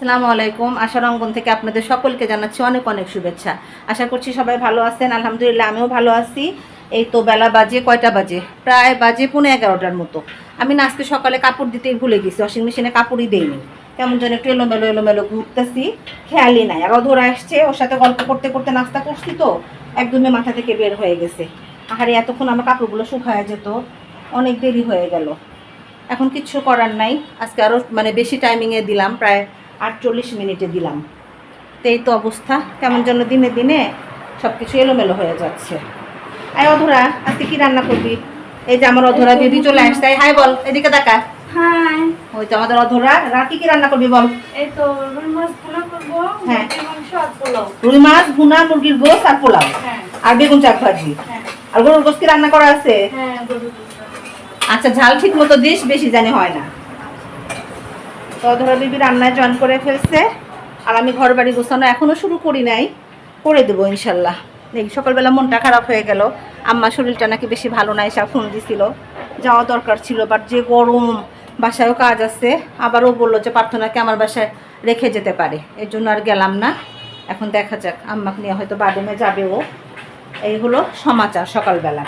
আসসালামু আলাইকুম। আশার অঙ্গন থেকে আপনাদের সকলকে জানাচ্ছি অনেক অনেক শুভেচ্ছা। আশা করছি সবাই ভালো আছেন। আলহামদুলিল্লাহ আমিও ভালো আছি। এই তো বেলা বাজে, কয়টা বাজে? প্রায় বাজে পৌনে এগারোটার মতো। আমি না আজকে সকালে কাপড় দিতেই ভুলে গেছি। ওয়াশিং মেশিনে কাপড়ই দেইনি। কেমন যেন একটু এলোমেলো এলোমেলো ঘুরতেছি। খেয়ালই নাই। আর অধরা আসছে। ওর সাথে গল্প করতে করতে নাস্তা করছি তো। একদমই মাথা থেকে বের হয়ে গেছে। আহারে, এতক্ষণ আমার কাপড়গুলো শুকায় যেত। অনেক দেরি হয়ে গেল। এখন কিচ্ছু করার নাই। আজকে আরও মানে বেশি টাইমিংয়ে দিলাম। প্রায় আটচল্লিশ মিনিটে দিলাম। তো এই তো অবস্থা কেমন যেন দিনে দিনে সব কিছু এলোমেলো হয়ে যাচ্ছে। আয় অধরা আজকে কি রান্না করবি? এই যে আমার অধরা বেবি চলে আসছে। হাই বল এদিকে দেখা হাই। ওই তো আমাদের অধরা। রাতে কি রান্না করবি বল? এই তো রুই মাছ ভুনা করব হ্যাঁ। মুরগির আর পোলাও। রুই মাছ ভুনা মুরগির গোস আর পোলাও। হ্যাঁ। আর বেগুন চাক ভাজি। হ্যাঁ। আর গরুর গোস কি রান্না করা আছে? হ্যাঁ। আচ্ছা ঝাল ঠিক মতো দিস বেশি জানি হয় না। তো ধরো রান্নায় জয়েন করে ফেলছে। আর আমি ঘর বাড়ি গোছানো এখনও শুরু করি নাই। করে দেবো ইনশাল্লাহ। এই সকালবেলা মনটা খারাপ হয়ে গেল। আম্মা শরীরটা নাকি বেশি ভালো নাই সব ফোন দিছিল। যাওয়া দরকার ছিল বাট যে গরম, বাসায়ও কাজ আছে। আবারও বলল যে প্রার্থনাকে আমার বাসায় রেখে যেতে পারে। এর জন্য আর গেলাম না। এখন দেখা যাক, আম্মাকে নিয়ে হয়তো বাডুমে যাবে ও। এই হলো সমাচার সকালবেলা।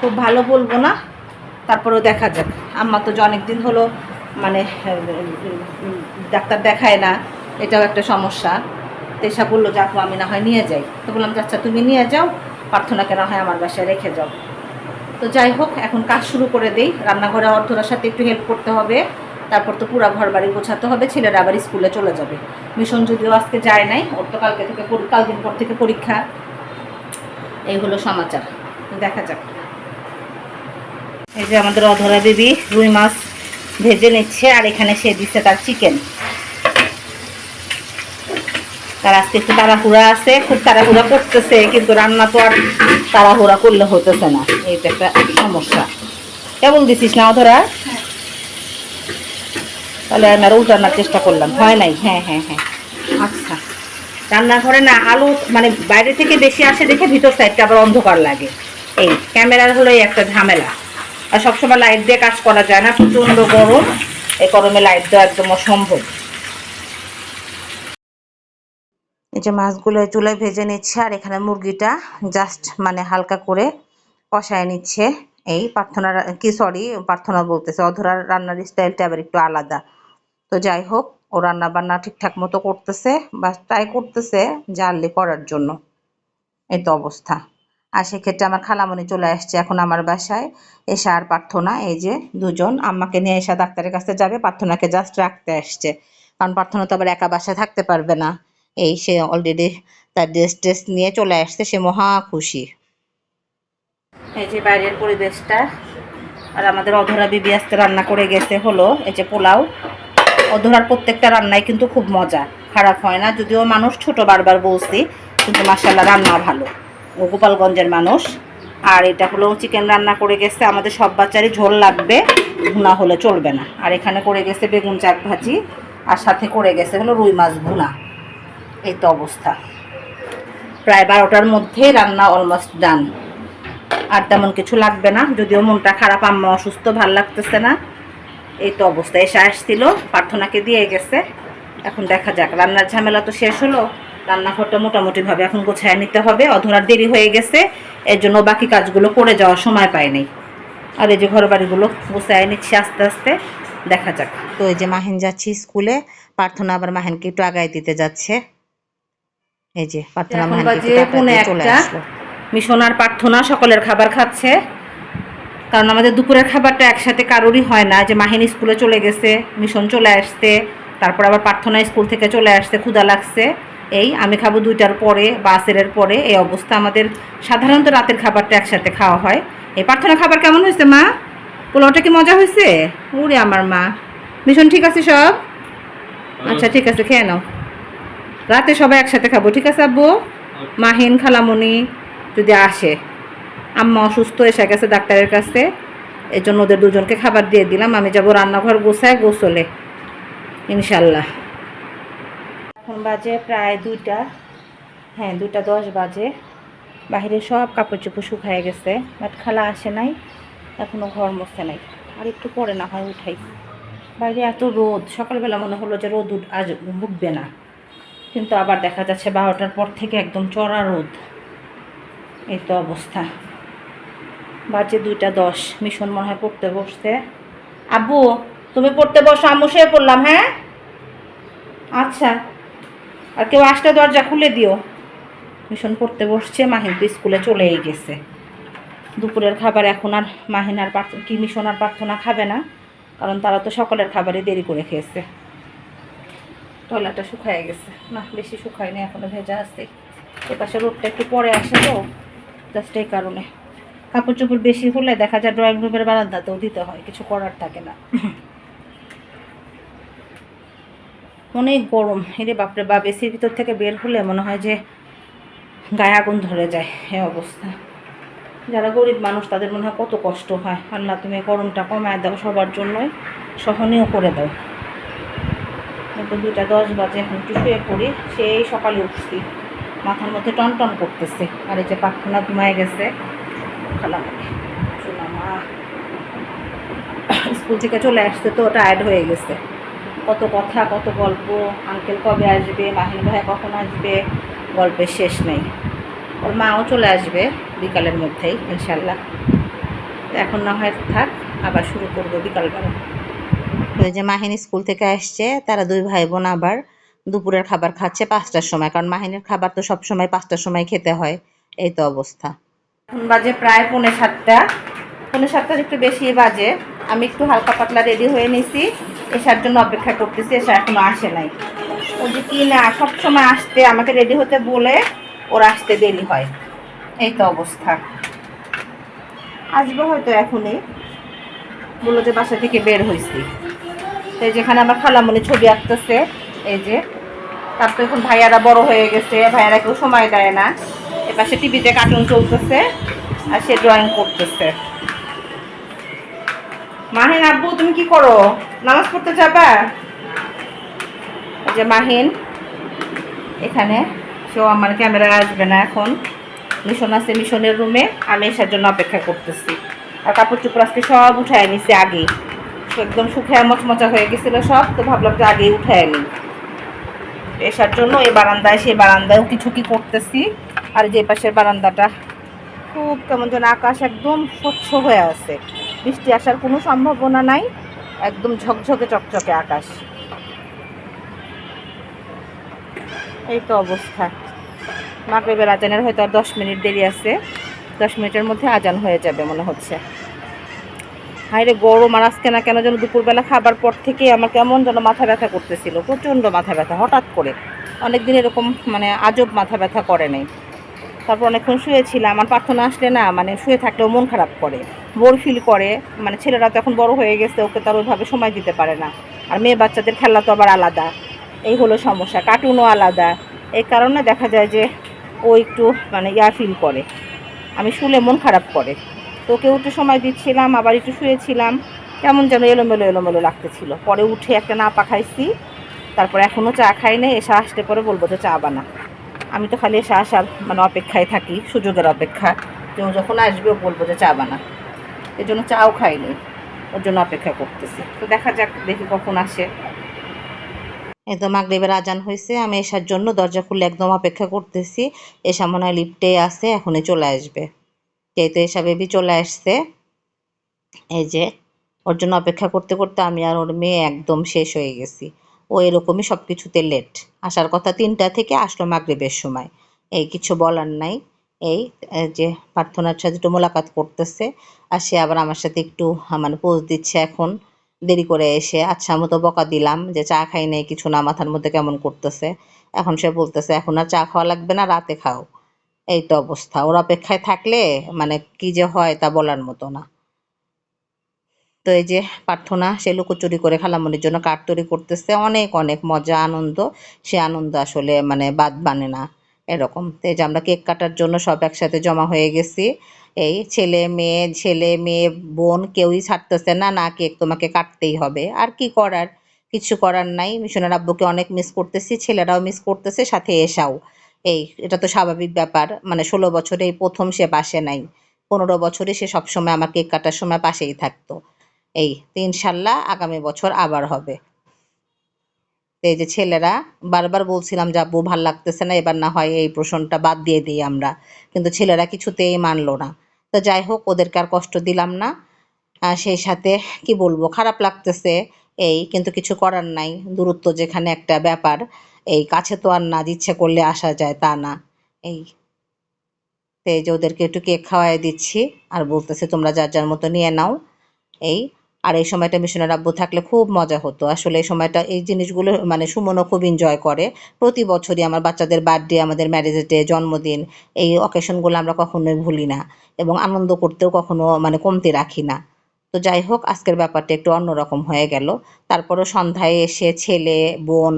খুব ভালো বলব না, তারপরেও দেখা যাক। আম্মা তো যে অনেক দিন হলো ডাক্তার দেখায় না, এটাও একটা সমস্যা। তো এসা বলল যে আমি না হয় নিয়ে যাই। তো বললাম আচ্ছা তুমি নিয়ে যাও প্রার্থনাকে না হয় আমার বাসায় রেখে যাও। তো যাই হোক, এখন কাজ শুরু করে দেই। রান্নাঘরে অর্ধরার সাথে একটু হেল্প করতে হবে। তারপর তো পুরা ঘর বাড়ি গোছাতে হবে, ছেলেরা আবার স্কুলে চলে যাবে। মিশন যদিও আজকে যায় নাই, ওর তো কালকে থেকে কাল দিন পর থেকে পরীক্ষা। এই হলো সমাচার। দেখা যাক। এই যে আমাদের অধরা বেবি রুই মাছ। ভেজে নিচ্ছে আর এখানে সে দিচ্ছে তার চিকেন তার আজকে একটু তাড়াহুড়া আছে খুব তাড়াহুড়া করতেছে কিন্তু রান্না তো আর তাড়াহুড়া করলে হতেছে না। এইটা একটা সমস্যা। কেমন দিছিস না অধরা? হ্যাঁ। তাহলে আমি আর উল্টানোর চেষ্টা করলাম। হয় নাই? হ্যাঁ হ্যাঁ হ্যাঁ। আচ্ছা। রান্নাঘরে না আলো মানে বাইরে থেকে বেশি আসে দেখে ভিতর সাইডটা আবার অন্ধকার লাগে। এই ক্যামেরার হলো এই একটা ঝামেলা। আর সবসময় লাইট দিয়ে কাজ করা যায় না, প্রচণ্ড গরম। এই গরমে লাইট দেওয়া একদম অসম্ভব। এই যে মাছগুলো চুলায় ভেজে নিচ্ছে, আর এখানে মুরগিটা জাস্ট মানে হালকা করে কষায় নিচ্ছে। এই প্রার্থনা কি সরি প্রার্থনা বলতেছে অধরার রান্নার স্টাইলটা আবার একটু আলাদা। তো যাই হোক, ও রান্না বান্না ঠিকঠাক মতো করতেছে বা ট্রাই করতেছে জানলে করার জন্য। এই তো অবস্থা। আর সেক্ষেত্রে আমার খালামণি চলে আসছে এখন আমার বাসায়। এসা আর প্রার্থনা, এই যে দুজন আম্মাকে নিয়ে এসা ডাক্তারের কাছে যাবে, প্রার্থনাকে জাস্ট রাখতে আসছে। কারণ প্রার্থনা তো আবার একা বাসায় থাকতে পারবে না। এই সে অলরেডি তার ড্রেস ট্রেস নিয়ে চলে আসছে, সে মহা খুশি। এই যে বাইরের পরিবেশটা, আর আমাদের অধরা বিবি আজকে রান্না করে গেছে হলো, এই যে পোলাও। অধরার প্রত্যেকটা রান্নাই কিন্তু খুব মজা। খারাপ হয় না, যদিও মানুষ ছোট বারবার বলছি, কিন্তু মাসাল্লাহ রান্না ভালো। গোপালগঞ্জের মানুষ। আর এটা হলো চিকেন রান্না করে গেছে। আমাদের সব বাচ্চারই ঝোল লাগবে, ভুনা হলে চলবে না। আর এখানে করে গেছে বেগুন চাক ভাজি, আর সাথে করে গেছে হলো রুই মাছ ভুনা। এই তো অবস্থা। প্রায় বারোটার মধ্যে রান্না অলমোস্ট ডান আর তেমন কিছু লাগবে না, যদিও মনটা খারাপ, আম্মা অসুস্থ, ভালো লাগতেছে না। এই তো অবস্থা। এসে আসছিল, প্রার্থনাকে দিয়ে গেছে। এখন দেখা যাক, রান্নার ঝামেলা তো শেষ হলো। রান্নাঘরটা মোটামুটিভাবে এখন গোছায় নিতে হবে। অধরার দেরি হয়ে গেছে এর জন্য বাকি কাজগুলো করে যাওয়ার সময় পাই নাই। আর এই যে ঘর বাড়িগুলো গোছায় নিচ্ছি আস্তে আস্তে দেখা যাক। তো এই যে মাহিন যাচ্ছি স্কুলে প্রার্থনা আবার মাহিনকে একটু আগায় দিতে যাচ্ছে। এই যে প্রার্থনা মাহিনকে চলে। আসলো। মিশন আর প্রার্থনা সকলের খাবার খাচ্ছে। কারণ আমাদের দুপুরের খাবারটা একসাথে কারোরই হয় না। যে মাহিন স্কুলে চলে গেছে মিশন চলে আসছে তারপর আবার প্রার্থনা স্কুল থেকে চলে আসছে ক্ষুদা লাগছে। এই আমি খাব দুইটার পরে বা আসেরের পরে। এই অবস্থা আমাদের সাধারণত রাতের খাবারটা একসাথে খাওয়া হয়। এই প্রার্থনা খাবার কেমন হয়েছে মা? পোলাওটা কি মজা হয়েছে? উরে আমার মা। মিশন ঠিক আছে সব? আচ্ছা ঠিক আছে খেয়ে নাও। রাতে সবাই একসাথে খাব ঠিক আছে আব্বু? মাহিন খালামণি যদি আসে। আম্মা অসুস্থ এসে গেছে ডাক্তারের কাছে। এই জন্য ওদের দুজনকে খাবার দিয়ে দিলাম। আমি যাব রান্নাঘর গোছায় গোসলে। ইনশাল্লাহ বাজে প্রায় দুইটা। হ্যাঁ দুইটা দশ বাজে। বাইরে সব কাপড় চোপড় শুকায় গেছে। বাট খালা আসে নাই এখনও ঘর মরছে নাই। আর একটু পরে না হয় উঠাই। বাইরে এত রোদ, সকালবেলা মনে হলো যে রোদ উঠ- আজ উঠবে না। কিন্তু আবার দেখা যাচ্ছে বারোটার পর থেকে একদম চড়া রোদ। এই তো অবস্থা। বাজে দুইটা দশ। মিশন মনে হয় পড়তে বসতে আব্বু, তুমি পড়তে বসো, আম্মু শুয়ে পড়লাম হ্যাঁ? আচ্ছা। আর কেউ আসলে দরজা খুলে দিও। মিশন পড়তে বসছে, মাহিন তো স্কুলে চলেই গেছে। দুপুরের খাবার এখন আর মাহিন আর কি মিশন আর প্রার্থনা খাবে না, কারণ তারা তো সকালের খাবারে দেরি করে খেয়েছে। টয়লাটা শুকায় গেছে। না, বেশি শুকায় শুকায়নি, এখনও ভেজা আছে। এপাশে রোদটা একটু পরে আসে তো জাস্ট এই কারণে। কাপড় চোপড় বেশি হলে দেখা যায় ড্রয়িং রুমের বারান্দাতেও দিতে হয়, কিছু করার থাকে না। অনেক গরম। এরে বাপরে বাপ, এসির ভিতর থেকে বের হলে মনে হয় যে গায়ে আগুন ধরে যায় এ অবস্থা। যারা গরিব মানুষ, তাদের মনে হয় কত কষ্ট হয়। আল্লাহ, তুমি গরমটা কমায় দাও সবার জন্যই, সহনীয় করে দাও। কিন্তু দুইটা দশ বাজে এখন একটু শুয়ে পড়ি, সেই সকালে উঠছি। মাথার মধ্যে টন টন করতেছে। আর এই যে প্রার্থনা ঘুমায় গেছে। খালামণি শোনা মা স্কুল থেকে চলে আসতে তো টায়ার্ড হয়ে গেছে। কত কথা, কত গল্প, আঙ্কেল কবে আসবে, মাহিন ভাই কখন আসবে, গল্পের শেষ নেই। ওর মাও চলে আসবে বিকালের মধ্যেই, ইনশাল্লাহ। এখন না হয় থাক, আবার শুরু করব বিকালবেলা। ওই যে মাহিন স্কুল থেকে আসছে, তারা দুই ভাই বোন আবার দুপুরের খাবার খাচ্ছে পাঁচটার সময়, কারণ মাহিনের খাবার তো সব সময় পাঁচটার সময় খেতে হয়, এই তো অবস্থা। এখন বাজে প্রায় পৌনে সাতটা, পৌনে সাতটার একটু বেশি বাজে, আমি একটু হালকা পাতলা রেডি হয়ে নিছি। এসার জন্য অপেক্ষা করতেছি, এসা এখনও আসে নাই। ও যে কি না সব সময় আসতে, আমাকে রেডি হতে বলে ওর আসতে দেরি হয়। এই তো অবস্থা। আসবে হয়তো এখনই। বলল যে বাসা থেকে বের হয়েছি তো এই যেখানে আমার খালামণি ছবি আঁকতেছে, এই যে, তার তো এখন ভাইয়ারা বড় হয়ে গেছে, ভাইয়ারা কেউ সময় দেয় না। এপাশে টিভিতে কার্টুন চলতেছে আর সে ড্রয়িং করতেছে। মাহিন, আব্বু, তুমি কি করো? নামাজ পড়তে যাবা? যে মাহিন, এখানে। সেও আমার ক্যামেরা আসবে না এখন। মিশন আছে মিশনের রুমে। আমি এসার জন্য অপেক্ষা করতেছি। আর কাপড় চুপড় আজকে সব উঠায় নিছি আগেই। একদম সুখে মচমচা হয়ে গেছিল সব, তো ভাবলাম যে আগেই উঠায় নিই। এসার জন্য এই বারান্দায়, সেই বারান্দায় কিছু কি করতেছি। আর যে পাশের বারান্দাটা, খুব কেমন যেন আকাশ একদম স্বচ্ছ হয়ে আছে। বৃষ্টি আসার কোনো সম্ভাবনা নাই, একদম ঝকঝকে চকচকে আকাশ। এই তো অবস্থা। মাগরেবের আজানের হয়তো আর দশ মিনিট দেরি আছে। দশ মিনিটের মধ্যে আজান হয়ে যাবে মনে হচ্ছে। হাইরে গরম আর আজকে না কেন যেন দুপুরবেলা খাবার পর থেকে আমার কেমন যেন মাথা ব্যথা করতেছিল, প্রচণ্ড মাথা ব্যথা, হঠাৎ করে। অনেক দিন এরকম মানে আজব মাথা ব্যথা করে নাই। তারপর অনেকক্ষণ শুয়েছিলাম, আমার প্রার্থনা আসলে না মানে শুয়ে থাকলেও মন খারাপ করে। বোর ফিল করে মানে ছেলেরা তো এখন বড় হয়ে গেছে, ওকে তার ওইভাবে সময় দিতে পারে না। আর মেয়ে বাচ্চাদের খেলা তো আবার আলাদা। এই হলো সমস্যা কার্টুনও আলাদা। এই কারণে দেখা যায় যে ও একটু মানে ইয়া ফিল করে। আমি শুলে মন খারাপ করে। তো ওকে একটু সময় দিচ্ছিলাম, আবার একটু শুয়েছিলাম। কেমন যেন এলোমেলো এলোমেলো লাগতেছিল। পরে উঠে একটা না পাখাইছি তারপর এখনও চা খাই নাই, এসে আসতে পরে বলব যে চা বানা। আমি তো খালি এসে আসার মানে অপেক্ষায় থাকি, সুযোগের অপেক্ষা। যে যখন আসবে বলব যে চা বানা। এর জন্য চাও খাইনি, ওর জন্য অপেক্ষা করতেছি। তো দেখা যাক, দেখি কখন আসে। এই তো মাগরিবের আজান হয়েছে, আমি এসার জন্য দরজা খুলে একদম অপেক্ষা করতেছি। এসা মনে হয় লিফটে আসে এখনই চলে আসবে। এই তো এসা বেবি চলে আসছে। এই যে, ওর জন্য অপেক্ষা করতে করতে আমি আর ওর মেয়ে একদম শেষ হয়ে গেছি। ও এরকমই সব কিছুতে লেট আসার কথা তিনটা থেকে আসলো মাগরিবের সময়। এই কিছু বলার নাই। এই যে প্রার্থনার সাথে একটু মোলাকাত করতেছে, আর সে আবার আমার সাথে একটু মানে পোজ দিচ্ছে এখন। দেরি করে এসে আচ্ছা মতো বকা দিলাম যে চা খাই নাই কিছু না, মাথার মধ্যে কেমন করতেছে? এখন সে বলতেছে, এখন আর চা খাওয়া লাগবে না, রাতে খাও। এই তো অবস্থা। ওর অপেক্ষায় থাকলে মানে কি যে হয় তা বলার মতো না। তো এই যে প্রার্থনা সে লুকোচুরি করে খালামনির জন্য কাঠ তৈরি করতেছে। অনেক অনেক মজা, আনন্দ। সে আনন্দ আসলে মানে বাদ মানে না। এরকম। তো এই যে আমরা কেক কাটার জন্য সব একসাথে জমা হয়ে গেছি। এই ছেলে, মেয়ে ছেলে, মেয়ে, বোন কেউই ছাড়তেছে না না কেক তোমাকে কাটতেই হবে। আর কি করার? কিছু করার নাই। মিশনের আব্বুকে অনেক মিস করতেছি, ছেলেরাও মিস করতেছে, সাথে এসাও। এই, এটা তো স্বাভাবিক ব্যাপার। মানে ষোলো বছরে প্রথম সে পাশে নাই। পনেরো বছরে সে সবসময় আমার কেক কাটার সময় পাশেই থাকতো। এই তো ইনশাল্লাহ আগামী বছর আবার হবে। এই যে ছেলেরা, বারবার বলছিলাম যে, আব্বু, ভালো লাগতেছে না, এবার না হয় এই প্রশ্নটা বাদ দিয়ে দিই আমরা। কিন্তু ছেলেরা কিছুতেই মানলো না। তো যাই হোক, ওদেরকে আর কষ্ট দিলাম না। সেই সাথে কি বলব, খারাপ লাগতেছে এই, কিন্তু কিছু করার নাই। দূরত্ব যেখানে একটা ব্যাপার, এই কাছে তো আর না, ইচ্ছে করলে আসা যায়, তা না। এই, তো এই যে ওদেরকে একটু কেক খাওয়াই দিচ্ছি, আর বলতেছে তোমরা যার যার মতো নিয়ে নাও। এই আর এই সময়টা মিশনের আব্বু থাকলে খুব মজা হতো। আসলে এই সময়টা এই জিনিসগুলো মানে সুমনও খুব এনজয় করে। প্রতি বছরই আমার বাচ্চাদের বার্থডে আমাদের ম্যারেজ ডে জন্মদিন এই অকেশনগুলো আমরা কখনোই ভুলি না এবং আনন্দ করতেও কখনো মানে কমতি রাখি না। তো যাই হোক আজকের ব্যাপারটা একটু অন্যরকম হয়ে গেল। তারপরও সন্ধ্যায় এসে ছেলে বোন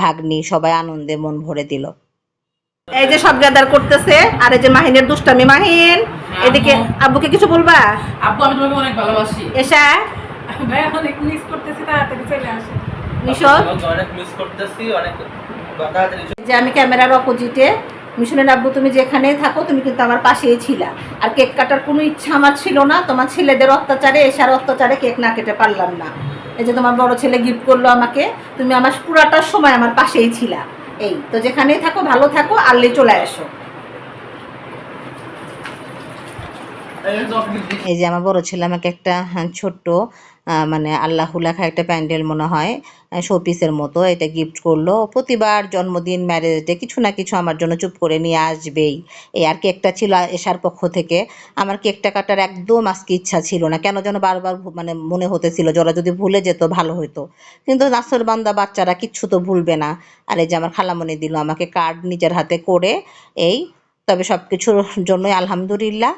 ভাগ্নি সবাই আনন্দে মন ভরে দিল। এই যে সব গ্যাদার করতেছে আর এই যে মাহিনের দুষ্টামি মাহিন! এদিকে আব্বুকে কিছু বলবা? আব্বু আমি তোমাকে অনেক ভালোবাসি। এসা। ভাই অনেক মিস করতেছি তাড়াতাড়ি চলে আসে। মিশর অনেক মিস করতেছি অনেক যে আমি ক্যামেরার অপোজিটে মিশনের আব্বু তুমি যেখানেই থাকো তুমি কিন্তু আমার পাশেই ছিলা। আর কেক কাটার কোনো ইচ্ছা আমার ছিল না। তোমার ছেলেদের অত্যাচারে এসার অত্যাচারে কেক না কেটে পারলাম না। এই যে তোমার বড় ছেলে গিফট করল আমাকে তুমি আমার পুরাটার সময় আমার পাশেই ছিলা। এই তো যেখানেই থাকো ভালো থাকো আল্লে চলে আসো। এই যে আমার বড় ছেলে আমাকে একটা হ্যাঁ, ছোট্ট মানে আল্লাহ লেখা একটা প্যান্ডেল মনে হয় শোপিসের মতো এটা গিফট করল। প্রতিবার জন্মদিন ম্যারেজ ডে কিছু না কিছু আমার জন্য চুপ করে নিয়ে আসবেই। এই আর কেকটা ছিল এশার পক্ষ থেকে। আমার কেকটা কাটার একদম আজকে ইচ্ছা ছিল না। কেন যেন বারবার মানে মনে হতেছিল যে যদি ভুলে যেত ভালো হতো কিন্তু নাসর বান্দা বাচ্চারা কিচ্ছু তো ভুলবে না। আর এই যে আমার খালামণি দিল আমাকে কার্ড নিজের হাতে করে এই তবে সব কিছুর জন্যই আলহামদুলিল্লাহ।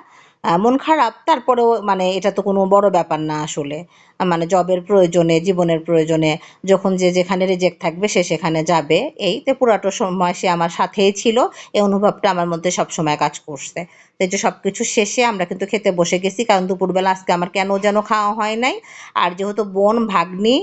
মন খারাপ তারপরেও মানে এটা তো কোনো বড় ব্যাপার না আসলে। মানে জবের প্রয়োজনে, জীবনের প্রয়োজনে, যখন যে যেখানে রিজেক্ট থাকবে সে সেখানে যাবে। এই তো পুরাটো সময় সে আমার সাথেই ছিল। এই অনুভবটা আমার মধ্যে সব সময় কাজ করছে। তো এই যে সব কিছু শেষে আমরা কিন্তু খেতে বসে গেছি, কারণ দুপুরবেলা আজকে আমার কেন যেন খাওয়া হয় নাই। আর যেহেতু বোন, ভাগ্নি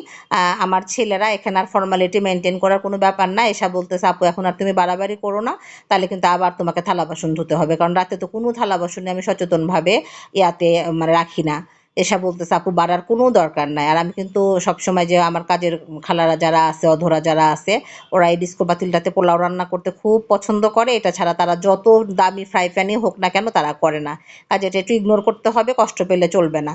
আমার ছেলেরা, এখানে আর ফর্মালিটি মেনটেন করার কোনো ব্যাপার না এসা বলতেছে, আপু, এখন আর তুমি বাড়াবাড়ি করো না। তাহলে কিন্তু আবার তোমাকে থালা বাসন ধুতে হবে। কারণ রাতে তো কোনো থালা বাসনে আমি সচেতনভাবে ইয়াতে মানে রাখি না। এসা বলতেছে, আপু, বাড়ার কোনো দরকার নাই। আর আমি কিন্তু সবসময় যে আমার কাজের খালারা যারা আছে, অধরা যারা আছে, ওরা এই ডিস্কো বাতিলটাতে পোলাও রান্না করতে খুব পছন্দ করে। এটা ছাড়া তারা যত দামি ফ্রাই প্যানই হোক না কেন, তারা করে না। কাজে এটা একটু ইগনোর করতে হবে, কষ্ট পেলে চলবে না।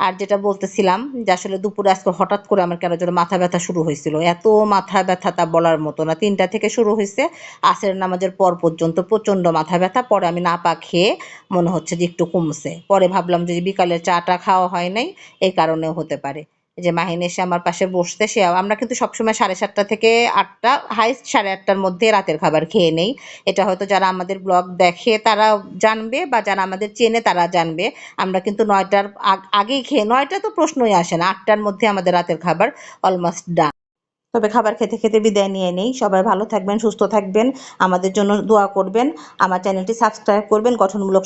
আর যেটা বলতেছিলাম যে আসলে দুপুরে আজকে হঠাৎ করে আমার কেন যেন মাথা ব্যথা শুরু হয়েছিল। এত মাথা ব্যথা তা বলার মতো না। তিনটা থেকে শুরু হয়েছে। আসের নামাজের পর পর্যন্ত প্রচণ্ড মাথা ব্যথা। পরে আমি না পা খেয়ে মনে হচ্ছে যে একটু কমছে। পরে ভাবলাম যে বিকালের চাটা খাওয়া হয় নাই। এই কারণেও হতে পারে। যে মাহিন এসে আমার পাশে বসতে সে আমরা কিন্তু সবসময় সাড়ে সাতটা থেকে আটটা, হাইস্ট সাড়ে আটটার মধ্যে রাতের খাবার খেয়ে নেই। এটা হয়তো যারা আমাদের ব্লগ দেখে তারা জানবে বা যারা আমাদের চেনে তারা জানবে। আমরা কিন্তু নয়টার আগ- আগেই খেয়ে নয়টা তো প্রশ্নই আসে না, আটটার মধ্যে আমাদের রাতের খাবার অলমোস্ট ডান তবে খাবার খেতে খেতে বিদায় নিয়ে নেই। সবাই ভালো থাকবেন, সুস্থ থাকবেন, আমাদের জন্য দোয়া করবেন, আমার চ্যানেলটি সাবস্ক্রাইব করবেন, গঠনমূলক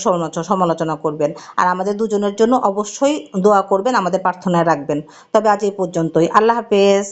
সমালোচনা করবেন। আর আমাদের দুজনের জন্য অবশ্যই দোয়া করবেন, আমাদের প্রার্থনায় রাখবেন। তবে আজ এই পর্যন্তই। আল্লাহ হাফেজ।